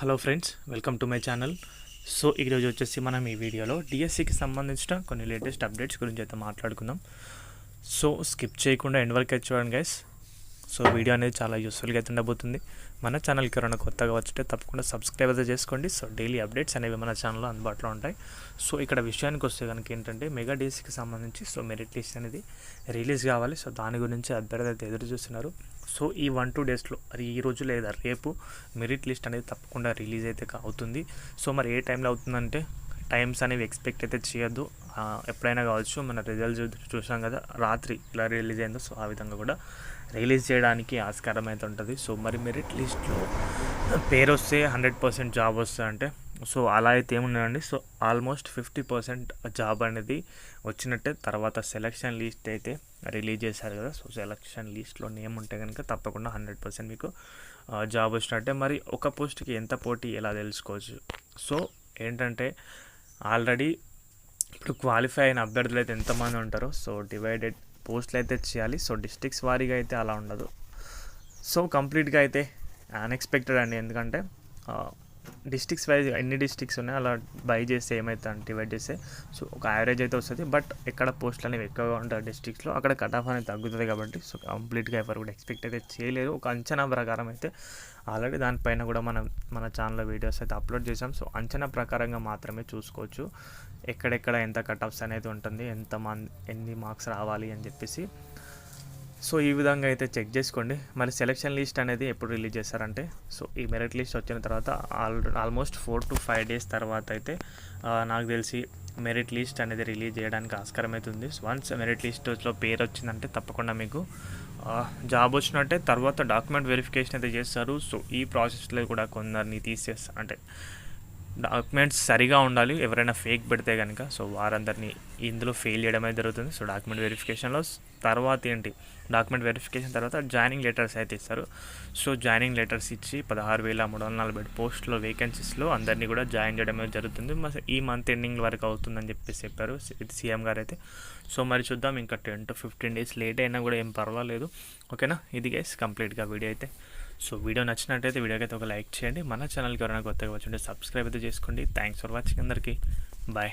Hello friends welcome to my channel. So ఈరోజు వచ్చేసి మనం ఈ వీడియోలో డిఎస్సికి సంబంధించిన కొన్ని లేటెస్ట్ అప్డేట్స్ గురించి అయితే మాట్లాడుకుందాం. సో స్కిప్ చేయకుండా ఎండ్ వరకు అయితే చూడండి గైస్ సో వీడియో అనేది చాలా యూస్ఫుల్గా అయితే ఉండబోతుంది మన ఛానల్కి ఎవరైనా కొత్తగా వచ్చితే తప్పకుండా సబ్స్క్రైబ్ అయితే చేసుకోండి. సో డైలీ అప్డేట్స్ అనేవి మన ఛానల్లో అందుబాటులో ఉంటాయి. సో ఇక్కడ విషయానికి వస్తే కనుక ఏంటంటే మెగా డేస్కి సంబంధించి సో మెరిట్ లిస్ట్ అనేది రిలీజ్ కావాలి. సో దాని గురించి అభ్యర్థి అయితే ఎదురు చూస్తున్నారు. సో ఈ వన్ టూ డేస్లో అది ఈ రోజు లేదా రేపు మెరిట్ లిస్ట్ అనేది తప్పకుండా రిలీజ్ అయితే అవుతుంది. సో మరి ఏ టైంలో అవుతుందంటే టైమ్స్ అనేవి ఎక్స్పెక్ట్ అయితే చేయొద్దు. ఎప్పుడైనా కావచ్చు మన రిజల్ట్ చూసాం కదా రాత్రి ఇలా రిలీజ్ అయిందో సో ఆ విధంగా కూడా రిలీజ్ చేయడానికి ఆస్కారం అయితే ఉంటుంది. సో మరి మెరిట్ లిస్ట్లో పేరు వస్తే హండ్రెడ్ పర్సెంట్ జాబ్ వస్తుంది అంటే సో అలా అయితే ఏమున్నాయండి so almost fifty percent job అనేది వచ్చినట్టే తర్వాత సెలక్షన్ లిస్ట్ అయితే రిలీజ్ చేశారు కదా సో సెలక్షన్ లిస్ట్లో నేమ్ ఉంటే కనుక తప్పకుండా హండ్రెడ్ పర్సెంట్ మీకు జాబ్ వచ్చినట్టే. మరి ఒక పోస్ట్కి ఎంత పోటీ ఎలా తెలుసుకోవచ్చు? సో ఏంటంటే ఆల్రెడీ ఇప్పుడు క్వాలిఫై అయిన అభ్యర్థులు అయితే ఎంతమంది ఉంటారో సో డివైడెడ్ పోస్టులు అయితే చేయాలి. సో డిస్ట్రిక్ట్స్ వారీగా అయితే అలా ఉండదు. సో కంప్లీట్గా అయితే అన్ఎక్స్పెక్టెడ్ అండి. ఎందుకంటే డిస్టిక్స్ వైజ్ ఎన్ని డిస్టిక్స్ ఉన్నాయి అలా బై చేస్తే ఏమైతే డివైడ్ చేస్తే సో ఒక యావరేజ్ అయితే వస్తుంది. బట్ ఎక్కడ పోస్టులు అనేవి ఎక్కువగా ఉంటాయి డిస్ట్రిక్ట్స్లో అక్కడ కట్ ఆఫ్ అనేది తగ్గుతుంది కాబట్టి సో కంప్లీట్గా ఎవరు కూడా ఎక్స్పెక్ట్ అయితే చేయలేరు. ఒక అంచనా ప్రకారం అయితే ఆల్రెడీ దానిపైన కూడా మనం మన ఛానల్లో వీడియోస్ అయితే అప్లోడ్ చేసాం సో అంచనా ప్రకారంగా మాత్రమే చూసుకోవచ్చు. ఎక్కడెక్కడ ఎంత కట్ ఆఫ్స్ అనేది ఉంటుంది ఎంత మంది ఎన్ని మార్క్స్ రావాలి అని చెప్పేసి. సో ఈ విధంగా అయితే చెక్ చేసుకోండి. మరి సెలక్షన్ లిస్ట్ అనేది ఎప్పుడు రిలీజ్ చేస్తారంటే సో ఈ మెరిట్ లిస్ట్ వచ్చిన తర్వాత all almost four to five days తర్వాత అయితే నాకు తెలిసి మెరిట్ లిస్ట్ అనేది రిలీజ్ చేయడానికి ఆస్కారం అవుతుంది వన్స్ మెరిట్ లిస్ట్లో పేరు వచ్చిందంటే తప్పకుండా మీకు జాబ్ వచ్చినట్టే తర్వాత డాక్యుమెంట్ వెరిఫికేషన్ అయితే చేస్తారు. సో ఈ ప్రాసెస్లో కూడా కొందరిని తీసేస్తారు అంటే డాక్యుమెంట్స్ సరిగా ఉండాలి. ఎవరైనా ఫేక్ పెడితే కనుక సో వారందరినీ ఇందులో ఫెయిల్ చేయడమే జరుగుతుంది. సో డాక్యుమెంట్ వెరిఫికేషన్లో తర్వాత ఏంటి? డాక్యుమెంట్ వెరిఫికేషన్ తర్వాత జాయినింగ్ లెటర్స్ అయితే ఇస్తారు. సో జాయినింగ్ లెటర్స్ ఇచ్చి పదహారు వేల మూడు వందల నలభై పోస్టులో వేకెన్సీస్లో అందరినీ కూడా జాయిన్ చేయడమే జరుగుతుంది. ఈ మంత్ ఎండింగ్ వరకు అవుతుందని చెప్పేసి చెప్పారు సీఎం గారు అయితే సో మరి చూద్దాం. ఇంకా ten to fifteen days late అయినా కూడా ఏం పర్వాలేదు. ఓకేనా? ఇది గైస్ కంప్లీట్గా వీడియో అయితే. సో వీడియో నచ్చినట్టయితే వీడియోకి ఒక లైక్ చేయండి. మన ఛానల్కి ఎవరైనా కొత్తగా వచ్చి సబ్స్క్రైబ్ అయితే చేసుకోండి. థ్యాంక్స్ ఫర్ వాచింగ్ అందరికీ. బాయ్